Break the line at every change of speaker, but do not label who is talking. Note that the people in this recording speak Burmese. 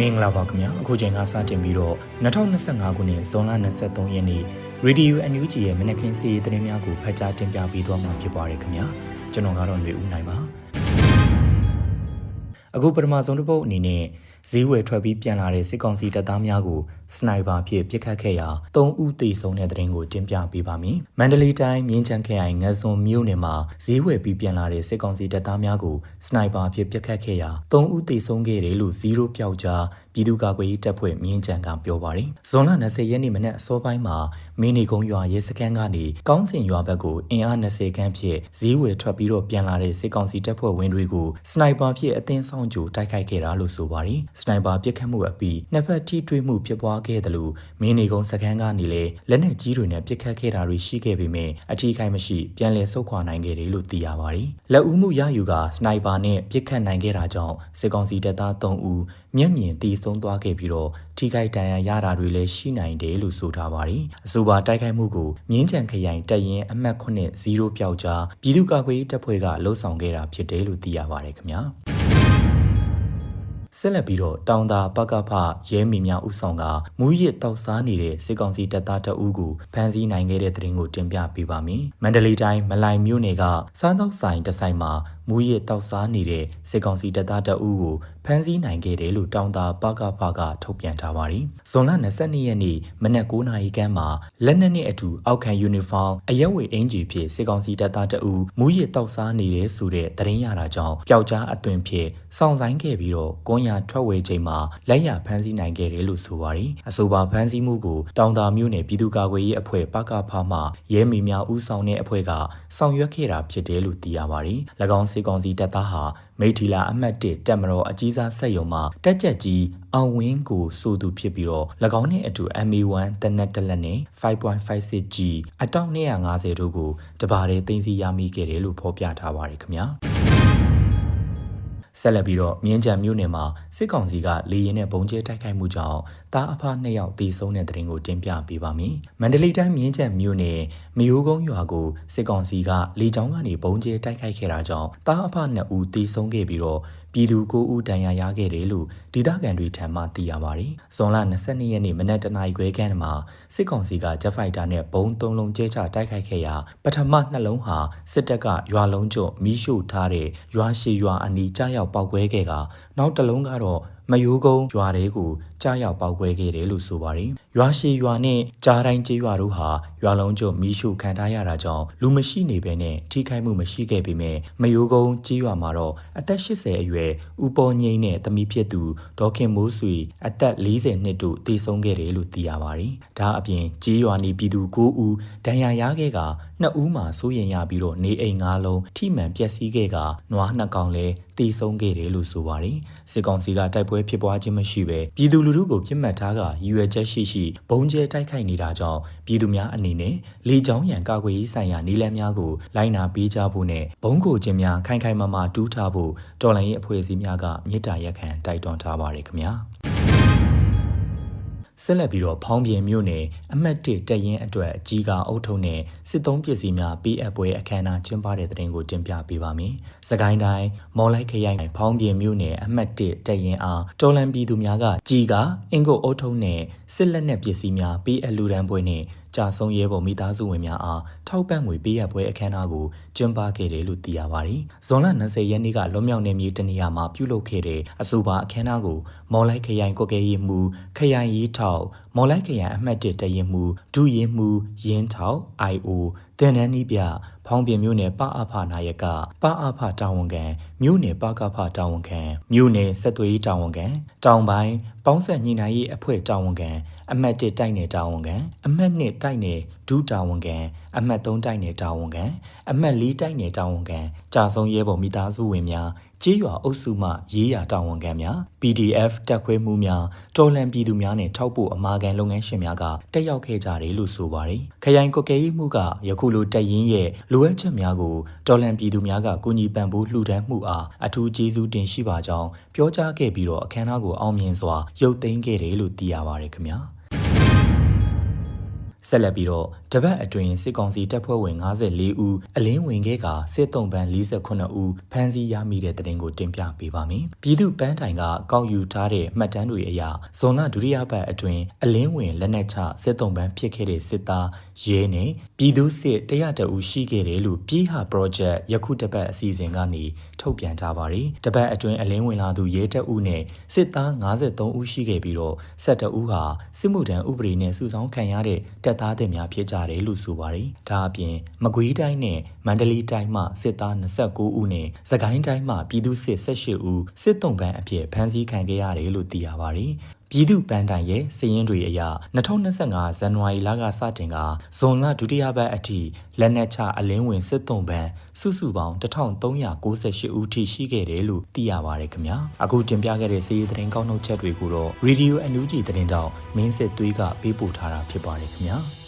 မင်္ဂလာပါခင်ဗျာအခုချိန်ကစတင်ပြီးတော့2025ခုနှစ်ဇွန်လ23ရက်နေ့ရေဒီယို NUG ရဲ့မနက်ခင်းစီးရီးသတင်းများကိုဖတ်ကြားတင်ပြပေးသွားမှာဖြစ်ပါတယ်ခင်ဗျာကျွန်တော်ကတော့ຫນွေဦးနိုင်ပါအခုပထမဆုံးတစ်ပုတ်အနေနဲ့ ဈေးဝယ်ထွက်ပြီးပြန်လာတဲ့စစ်ကောင်စီတပ်သားများကိုစနိုက်ပါဖြင့်ပစ်ခတ်ခဲ့ရာ၃ဦးသေဆုံးတဲ့တဲ့ရင်ကိုတင်ပြပေးပါမယ်။မန္တလေးတိုင်းမြင်းချံခရိုင်ငါစွန်မြို့နယ်မှာဈေးဝယ်ပြီးပြန်လာတဲ့စစ်ကောင်စီတပ်သားများကိုစနိုက်ပါဖြင့်ပစ်ခတ်ခဲ့ရာ၃ဦးသေဆုံးခဲ့တယ်လို့0ပျောက်ကြားပြည်သူ့ကာကွယ်ရေးတပ်ဖွဲ့မြင်းချံကပြောပါတယ်။ဇွန်လ20ရက်နေ့မနက်အစောပိုင်းမှာမင်းနေကုန်းရွာရဲစခန်းကနေကောင်းစင်ရွာဘက်ကိုအင်အား20ခန်းဖြင့်ဈေးဝယ်ထွက်ပြီးတော့ပြန်လာတဲ့စစ်ကောင်စီတပ်ဖွဲ့ဝင်တွေကိုစနိုက်ပါဖြင့်အသင်းဆောင်ကြိုတိုက်ခိုက်ခဲ့တာလို့ဆိုပါတယ်။စနိုက်ပါပစ်ခတ်မှုအပြီးနှစ်ဖက်ထိတွေ့မှုဖြစ်ပွားခဲ့တယ်လို့မင်းနေကုန်းစခန်းကနေလည်းလက်နက်ကြီးတွေနဲ့ပစ်ခတ်ခဲ့တာတွေရှိခဲ့ပေမဲ့အထီးခိုင်မရှိပြန်လည်ဆုတ်ခွာနိုင်ခဲ့တယ်လို့သိရပါတယ်။လက်ဦးမှုရယူကစနိုက်ပါနဲ့ပစ်ခတ်နိုင်ခဲ့တာကြောင့်စစ်ကောင်စီတပ်သား3ဦးမျက်မြင်တီးဆုံးသွားခဲ့ပြီးတော့ထိခိုက်ဒဏ်ရာရတာတွေလည်းရှိနိုင်တယ်လို့ဆိုထားပါတယ်။အဆိုပါတိုက်ခိုက်မှုကိုမြင်းချံခရိုင်တပ်ရင်းအမှတ်9 0ပျောက်ကြားပြည်သူ့ကာကွယ်ရေးတပ်ဖွဲ့ကလှုပ်ဆောင်ခဲ့တာဖြစ်တယ်လို့သိရပါတယ်ခင်ဗျာ။ ဆက်လက်ပြီးတော့တောင်သာပကဖရဲမီများဥဆောင်ကမူရစ်တောက်စားနေတဲ့စစ်ကောင်စီတပ်သားတအူးကိုဖမ်းဆီးနိုင်ခဲ့တဲ့တဲ့ရင်ကိုတင်ပြပေးပါမယ်။မန္တလေးတိုင်းမလိုင်မြို့နယ်ကစားသောက်ဆိုင်တစ်ဆိုင်မှာ မူရစ်တောက်စားနေတဲ့စစ်ကောင်စီတပ်သားတအူးကိုဖမ်းဆီးနိုင်ခဲ့တယ်လို့တောင်သာပကဖကထုတ်ပြန်ထားပါတယ်။ဇွန်လ22ရက်နေ့မနက်9:00နာရီခန့်မှာလက်နက်နဲ့အတူအောက်ခံယူနီဖောင်းအရက်ဝေအင်ဂျီဖြင့်စစ်ကောင်စီတပ်သားတအူးမူရစ်တောက်စားနေတဲ့ဆိုတဲ့သတင်းရတာကြောင့်ပျောက်ကြားအသွင်ဖြင့်စောင့်ဆိုင်ခဲ့ပြီးတော့ကွန်ရထွက်ဝေချိန်မှာလက်ရဖမ်းဆီးနိုင်ခဲ့တယ်လို့ဆိုပါတယ်။အဆိုပါဖမ်းဆီးမှုကိုတောင်တာမြို့နယ်ပြည်သူ့ကာကွယ်ရေးအဖွဲ့ပကဖမှရဲမီများဦးဆောင်တဲ့အဖွဲ့ကဆောင်ရွက်ခဲ့တာဖြစ်တယ်လို့သိရပါတယ်။၎င်းစစ်ကောင်စီတပ်သားဟာမိထီလာအမှတ်1တက်မတော်အကြီးစားဆက်ယုံမှတက်ကြက်ကြီးအောင်ဝင်းကိုဆိုသူဖြစ်ပြီးတော့၎င်းနဲ့အတူ MA1 တနက်တလက်နဲ့ 5.56G အတောက်250တို့ကိုတပါးတည်းသိမ်းဆည်းရမိခဲ့တယ်လို့ဖော်ပြထားပါတယ်ခင်ဗျာ ဆက်လက်ပြီးတော့မြင်းကြံမြို့နယ်မှာစစ်ကောင်စီကလေရင်နဲ့ဘုံကျဲတိုက်ခိုက်မှုကြောင့်တားအဖနှစ်ယောက်သေဆုံးတဲ့တဲ့ရင်ကိုတင်ပြပေးပါမယ်။မန္တလေးတိုင်းမြင်းကြံမြို့နယ်မယိုးကုန်းရွာကိုစစ်ကောင်စီကလေကြောင်းကနေဘုံကျဲတိုက်ခိုက်ခဲ့တာကြောင့်တားအဖနှစ်ဦးသေဆုံးခဲ့ပြီးတော့ ပြည်သူ9ဦးဒဏ်ရာရခဲ့တယ်လို့ဒေသခံတွေထံမှသိရပါတယ်။ဇွန်လ22ရက်နေ့မနက်တနာရီခွဲခန့်မှာစစ်ကောင်စီကဂျက်ဖိုက်တာနဲ့ဘုံသုံးလုံးကျဲချတိုက်ခိုက်ခဲ့ရာပထမနှလုံးဟာစစ်တပ်ကရွာလုံးကျွတ်မီးရှို့ထားတဲ့ရွာရှိရွာအနီးကြားရောက်ပောက်ကွဲခဲ့ကနောက်တစ်လုံးကတော့ မယိုးကုန်းရွာတွေကိုကြားရောက်ပောက်ကွဲခဲ့တယ်လို့ဆိုပါတယ်။ရွာရှိရွာနဲ့ကြားတိုင်းကျေးရွာတို့ဟာရွာလုံးကျွမီးရှို့ခံထားရတာကြောင့်လူမရှိနေဘဲနဲ့ထိခိုက်မှုမရှိခဲ့ပေမဲ့မယိုးကုန်းကျေးရွာမှာတော့အသက်80အရွယ်ဦးပေါ်ငိမ့်နဲ့သမီးဖြစ်သူဒေါခင်မိုးဆွေအသက်40နှစ်တို့တည်ဆုံခဲ့တယ်လို့သိရပါတယ်။ဒါအပြင်ကျေးရွာနေပြည်သူ9ဦးဒဏ်ရာရခဲ့က2ဦးမှာစိုးရင်ရပြီးတော့နေအိမ်9လုံးထိမှန်ပျက်စီးခဲ့ကနွား2ကောင်လည်းတည်ဆုံခဲ့တယ်လို့ဆိုပါတယ်။စစ်ကောင်စီကတိုက်ပွဲဖြစ်ပွားခြင်းမရှိဘဲပြည်သူလူထုကိုပြစ်မှတ်ထားကရည်ရွယ်ချက်ရှိရှိဘုံကျဲတိုက်ခိုက်နေတာကြောင့်ပြည်သူများအနေနဲ့လေကြောင်းရန်ကာကွယ်ရေးဆိုင်ရာနည်းလမ်းများကိုလိုက်နာပေးကြဖို့နဲ့ဘုံကိုခြင်းများခိုင်ခိုင်မာမာတူးထားဖို့တော်လှန်ရေးအဖွဲ့အစည်းများကမေတ္တာရက်ခံတိုက်တွန်းထားပါတယ်ခင်ဗျာ ဆက်လက်ပြီးတော့ဖောင်းပြင်မြို့နယ်အမှတ်1တက်ရင်အတွက်အကြီးကအုပ်ထုံနဲ့စစ်သုံးပစ္စည်းများပေးအပ်ပွဲအခမ်းအနားကျင်းပတဲ့တဲ့တင်ကိုတင်ပြပေးပါမယ်။စကိုင်းတိုင်းမော်လိုက်ခရိုင်ဖောင်းပြင်မြို့နယ်အမှတ်1တက်ရင်အားတော်လန်ပြည်သူများကကြီးကအင်ကိုအုပ်ထုံနဲ့စစ်လက်နက်ပစ္စည်းများပေးအပ်လူဒန်းပွဲနဲ့ကြာဆုံးရဲဘော်မိသားစုဝင်များအားထောက်ပံ့ငွေပေးရပွဲအခမ်းအနားကိုကျင်းပခဲ့တယ်လို့သိရပါတယ်။ဇွန်လ20ရက်နေ့ကလွန်မြောက်နေမြေတနေရာမှာပြုလုပ်ခဲ့တဲ့အဆိုပါအခမ်းအနားကိုမော်လိုက်ခရိုင်ကိုကဲရီမူခရိုင်ရီထောက်မော်လိုက်ခရိုင်အမှတ်1တရင်မူဒုရင်မူရင်းထောက် IO တင်နန်းနီးပြဖောင်းပြင်မြို့နယ်ပအဖနာယကပအဖတာဝန်ခံမြို့နယ်ပကဖတာဝန်ခံမြို့နယ်ဆက်သွေးတာဝန်ခံတောင်ပိုင်းပေါင်းဆက်ညှိနှိုင်းရေးအဖွဲ့တာဝန်ခံအမှတ်1တိုက်နယ်တာဝန်ခံအမှတ်2တိုက်နယ်ဒုတာဝန်ခံအမှတ်3တိုက်နယ်တာဝန်ခံအမှတ်4တိုက်နယ်တာဝန်ခံကြာဆုံးရဲဘော်မိသားစုဝင်များကြေးရွာအုပ်စုမှရေးရာတာဝန်ခံများ PDF တက်ခွဲမှုများတော်လန်ပြည်သူများနဲ့ထောက်ပို့အမာခံလုပ်ငန်းရှင်များကတက်ရောက်ခဲ့ကြတယ်လို့ဆိုပါတယ်။ခရိုင်ကိုကဲရေးမှုကယခုလိုတက်ရင်ရဲ့လိုအပ်ချက်များကိုတော်လန်ပြည်သူများကကူညီပံ့ပိုးလှူဒန်းမှုအားအထူးကျေးဇူးတင်ရှိပါကြောင်းပြောကြားခဲ့ပြီးတော့အခမ်းအနားကိုအောင်မြင်စွာရုပ်သိမ်းခဲ့တယ်လို့သိရပါတယ်ခင်ဗျာ။ ဆက်လက်ပြီးတော့တပတ်အတွင်းစစ်ကောင်စီတပ်ဖွဲ့ဝင်54ဦးအလင်းဝင်ခဲ့ကစစ်တုံးပန်း48ဦးဖမ်းဆီးရမိတဲ့တဲ့တင်ကိုတင်ပြပေးပါမယ်။ပြည်သူပန်းတိုင်ကကောက်ယူထားတဲ့မှတ်တမ်းတွေအရဇွန်လဒုတိယပတ်အတွင်းအလင်းဝင်လက်နက်ချစစ်တုံးပန်းဖြစ်ခဲ့တဲ့စစ်သားရဲနဲ့ပြည်သူစစ်တရတအူရှိခဲ့တယ်လို့ပြည်ဟာ project ယခုတပတ်အစီအစဉ်ကနေထုတ်ပြန်ထားပါတယ်။တပတ်အတွင်းအလင်းဝင်လာသူရဲတပ်ဦးနဲ့စစ်သား53ဦးရှိခဲ့ပြီးတော့12ဦးဟာစစ်မှုထမ်းဥပဒေနဲ့စုဆောင်းခံရတဲ့တပ်သားတွေများဖြစ်ကြတယ်လို့ဆိုပါတယ်။ဒါအပြင်မကွေးတိုင်းနဲ့မန္တလေးတိုင်းမှစစ်သား29ဦးနဲ့စကိုင်းတိုင်းမှပြည်သူစစ်18ဦးစစ်တုံးပန်းအဖြစ်ဖမ်းဆီးခံခဲ့ရတယ်လို့သိရပါတယ်။ပြည်သူပန်းတိုင်ရဲ့စည်ရင်တွေအရ2025ဇန်နဝါရီလကစတင်ကဇွန်လဒုတိယပတ်အထိလက်နက်ချအလင်းဝင်စစ်တုံးပန်းစုစုပေါင်း1398ဦးထိရှိခဲ့တယ်လို့သိရပါတယ်ခင်ဗျာအခုတင်ပြခဲ့တဲ့စီးရီးသတင်းကောက်နှုတ်ချက်တွေကိုတော့ Radio NUG သတင်းတောက်မင်းစစ်သွေးကပေးပို့ထားတာဖြစ်ပါတယ်ခင်ဗျာ